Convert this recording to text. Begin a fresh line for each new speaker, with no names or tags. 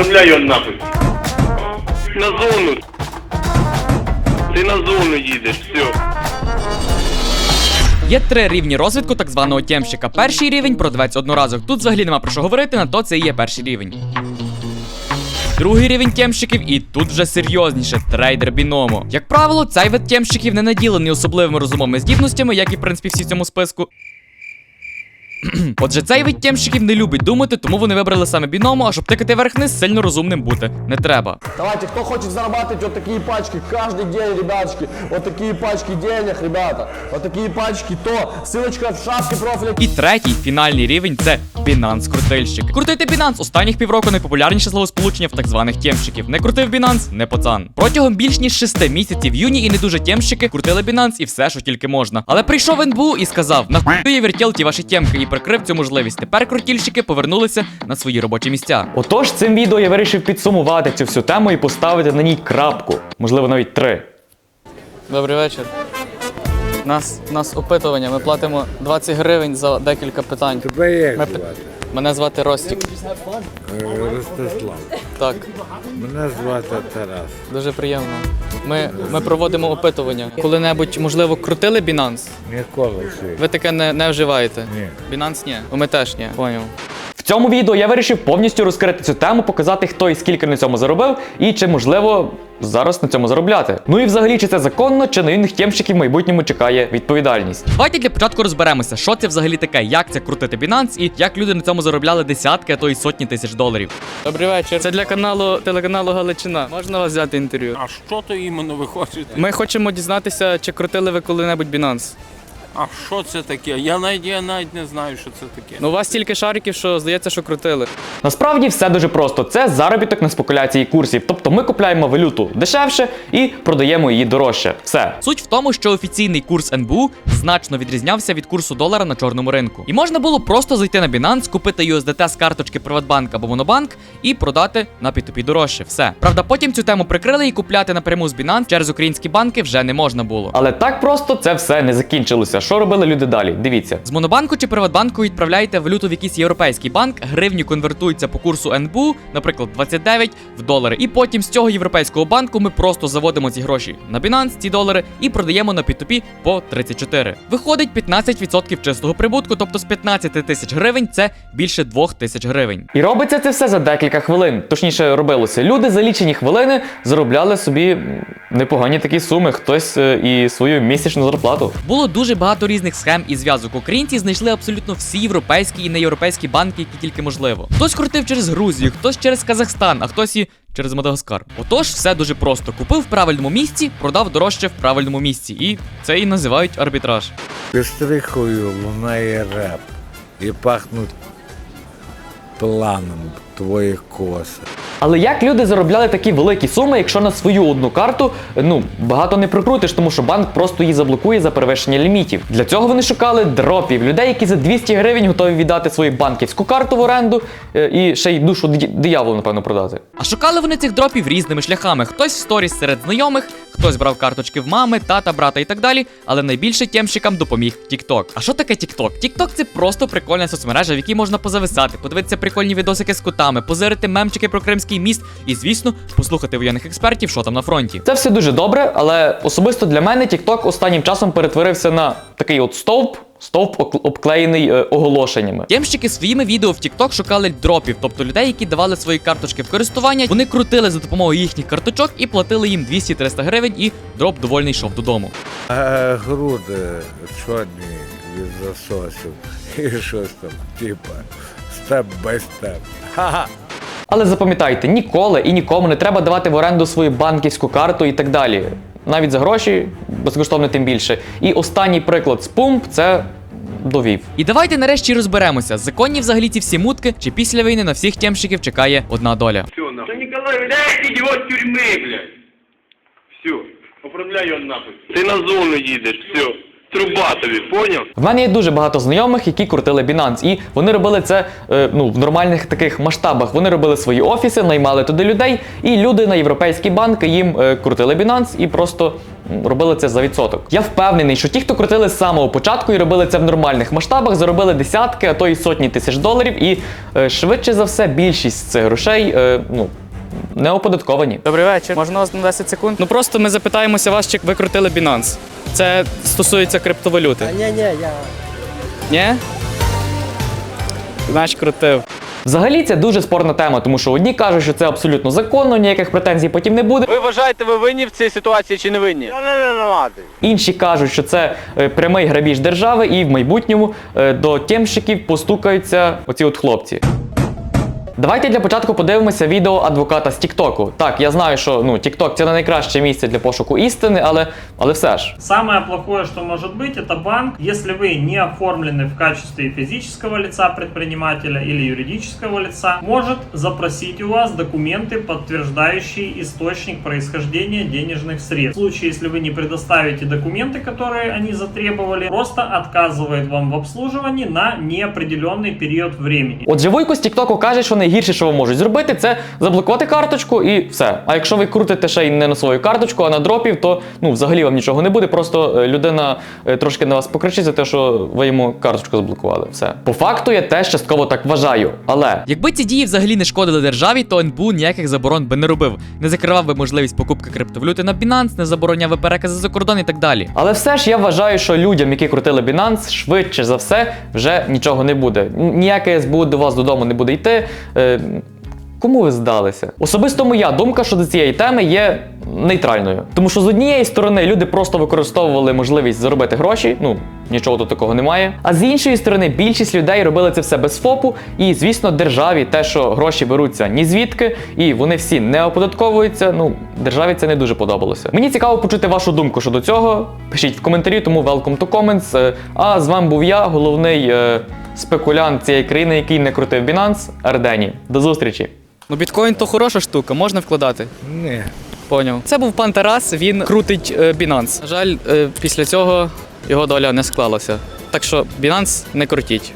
Оформляй його нахуй. На зону. Ти на зону їдеш, все.
Є три рівні розвитку так званого тємщика. Перший рівень продавець одноразок. Тут взагалі нема про що говорити, на то це і є перший рівень. Другий рівень тємщиків, і тут вже серйозніше трейдер біному. Як правило, цей вид тємщиків не наділений особливими розумовими здібностями, як і в принципі всі в цьому списку. Отже, цей вид тємщиків не любить думати, тому вони вибрали саме біному, а щоб тикати вверх-вниз, сильно розумним бути не треба.
Давайте, кто хочет зарабатывать вот такие пачки каждый день, ребятушки, вот такие пачки денег, ребята, вот такие пачки, то ссылочка в шапке профиля.
І третій фінальний рівень це Binance крутильщик. Крутити Binance останніх півроку найпопулярніше словосполучення в так званих тємщиків. Не крутив Binance – не пацан. Протягом більш ніж 6 місяців юні і не дуже тємщики крутили Binance і все, що тільки можна. Але прийшов НБУ і сказав: нахуй я вертіл ті ваші тємки і прикрив цю можливість. Тепер крутільщики повернулися на свої робочі місця.
Отож, цим відео я вирішив підсумувати цю всю тему і поставити на ній крапку, можливо, навіть три.
Добрий вечір. Нас, нас опитування. Ми платимо 20 гривень за декілька питань.
Тебе як
Ми-
звати?
Мене звати Ростік.
Е, Ростислав.
Так,
Мене звати Тарас.
дуже приємно. Ми, ми проводимо опитування. Коли-небудь, можливо, крутили Binance?
Ніколи.
Ви таке не, не вживаєте?
Ні.
Binance ні. Ми теж ні. Поняв.
Цьому відео я вирішив повністю розкрити цю тему, показати, хто і скільки на цьому заробив, і чи можливо зараз на цьому заробляти. Ну і взагалі, чи це законно, чи на юних тємщиків в майбутньому чекає відповідальність.
Давайте для початку розберемося, що це взагалі таке, як це крутити Binance і як люди на цьому заробляли десятки, а то й сотні тисяч доларів.
Добрий вечір. Це для каналу телеканалу Галичина. Можна вас взяти інтерв'ю?
А що то іменно ви хочете?
Ми хочемо дізнатися, чи крутили ви коли-небудь Binance.
А що це таке? Я навіть, я навіть не знаю, що це таке.
Ну, у вас стільки шариків, що здається, що крутили.
Насправді все дуже просто. Це заробіток на спекуляції курсів. Тобто ми купляємо валюту дешевше і продаємо її дорожче. Все.
Суть в тому, що офіційний курс НБУ значно відрізнявся від курсу долара на чорному ринку. І можна було просто зайти на Binance, купити USDT з карточки Приватбанк або Монобанк і продати на P2P дорожче. Все. Правда, потім цю тему прикрили і купляти напряму з Binance через українські банки вже не можна було.
Але так просто це все не закінчилося. Що робили люди далі? Дивіться.
З Монобанку чи Приватбанку відправляєте валюту в якийсь європейський банк, гривні конвертуються по курсу НБУ, наприклад, 29 в долари. І потім з цього європейського банку ми просто заводимо ці гроші на Binance, ці долари, і продаємо на P2P по 34. Виходить 15% чистого прибутку, тобто з 15 тисяч гривень це більше 2 тисяч гривень.
І робиться це все за декілька хвилин. Точніше, робилося. Люди за лічені хвилини заробляли собі непогані такі суми, хтось е, і свою місячну зарплату.
Було дуже багато різних схем і зв'язок. Українці знайшли абсолютно всі європейські і неєвропейські банки, які тільки можливо. Хтось крутив через Грузію, хтось через Казахстан, а хтось і через Мадагаскар. Отож, все дуже просто. Купив в правильному місці, продав дорожче в правильному місці. І це і називають арбітраж.
Підстрихою лунає реп і пахнуть планом твої коси.
Але як люди заробляли такі великі суми, якщо на свою одну карту ну багато не прикрутиш, тому що банк просто її заблокує за перевищення лімітів. Для цього вони шукали дропів, людей, які за 200 гривень готові віддати свою банківську карту в оренду е, і ще й душу ди- дияволу, напевно, продати.
А шукали вони цих дропів різними шляхами. Хтось в сторіс серед знайомих, хтось брав карточки в мами, тата, брата і так далі. Але найбільше тємщикам допоміг TikTok. А що таке TikTok? TikTok – це просто прикольна соцмережа, в якій можна позависати, подивитися прикольні відосики з котами, позирити мемчики про кримський міст і, звісно, послухати воєнних експертів, що там на фронті.
Це все дуже добре, але особисто для мене TikTok останнім часом перетворився на такий от стовп, стовп обклеєний е, оголошеннями.
Тємщики своїми відео в TikTok шукали дропів, тобто людей, які давали свої карточки в користування. Вони крутили за допомогою їхніх карточок і платили їм 200-300 гривень, і дроп довольний йшов додому.
А груди чорні від засосів і щось там, типа степ бай степ. Ха-ха.
Але запам'ятайте, ніколи і нікому не треба давати в оренду свою банківську карту і так далі. Навіть за гроші, безкоштовно тим більше. І останній приклад з пумп це довів.
І давайте нарешті розберемося, законні взагалі ці всі мутки, чи після війни на всіх тємщиків чекає одна доля.
Все, нахуй. Та Ніколай, його з тюрми, блядь. Все, оформляй його нахуй. Ти на зону їдеш, все. Труба тобі, поняв?
В мене є дуже багато знайомих, які крутили Binance, і вони робили це е, ну, в нормальних таких масштабах. Вони робили свої офіси, наймали туди людей, і люди на європейські банки їм е, крутили Binance і просто робили це за відсоток. Я впевнений, що ті, хто крутили з самого початку і робили це в нормальних масштабах, заробили десятки, а то й сотні тисяч доларів, і е, швидше за все більшість з цих грошей е, ну, не оподатковані.
Добрий вечір. Можна вас на 10 секунд? Ну просто ми запитаємося вас, чи ви крутили Binance. Це стосується криптовалюти.
Ні, ні, я
Ні? Значить, крутив.
Взагалі це дуже спорна тема, тому що одні кажуть, що це абсолютно законно, ніяких претензій потім не буде.
Ви вважаєте, ви винні в цій ситуації чи не винні?
Інші кажуть, що це е, прямий грабіж держави, і в майбутньому е, до тємщиків постукаються оці от хлопці. Давайте для початку подивимося відео адвоката з Тіктоку. Так, я знаю, що ну Тікток це не найкраще місце для пошуку істини, але, але все ж.
Самое плохое, что может быть, это банк. Если вы не оформлены в качестве физического лица предпринимателя или юридического лица, может запросить у вас документы, подтверждающие источник происхождения денежных средств. В случае, если вы не предоставите документы, которые они затребовали, просто отказывает вам в обслуживании на неопределенный период времени.
Отже, Вуйко з Тіктоку каже, що найгірше, що ви можуть зробити, це заблокувати карточку і все. А якщо ви крутите ще й не на свою карточку, а на дропів, то ну взагалі вам нічого не буде. Просто е, людина е, трошки на вас покричить за те, що ви йому карточку заблокували. Все. По факту я теж частково так вважаю. Але
Якби ці дії взагалі не шкодили державі, то НБУ ніяких заборон би не робив. Не закривав би можливість покупки криптовалюти на Binance, не забороняв би перекази за кордон і так далі.
Але все ж я вважаю, що людям, які крутили Binance, швидше за все вже нічого не буде. Ніяке СБУ до вас додому не буде йти. Е, Кому ви здалися? Особисто моя думка щодо цієї теми є нейтральною. Тому що з однієї сторони люди просто використовували можливість заробити гроші, ну нічого тут такого немає. А з іншої сторони, більшість людей робили це все без ФОПу, і звісно, державі те, що гроші беруться ні звідки, і вони всі не оподатковуються. Ну, державі це не дуже подобалося. Мені цікаво почути вашу думку щодо цього. Пишіть в коментарі, тому welcome to comments. Е, А з вами був я, головний е, спекулянт цієї країни, який не крутив Binance, Ардені. До зустрічі!
Ну, біткоін то хороша штука, можна вкладати.
Ні.
Поняв. Це був пан Тарас, він крутить е, Binance. На жаль, е, після цього його доля не склалася. Так що Binance не крутіть.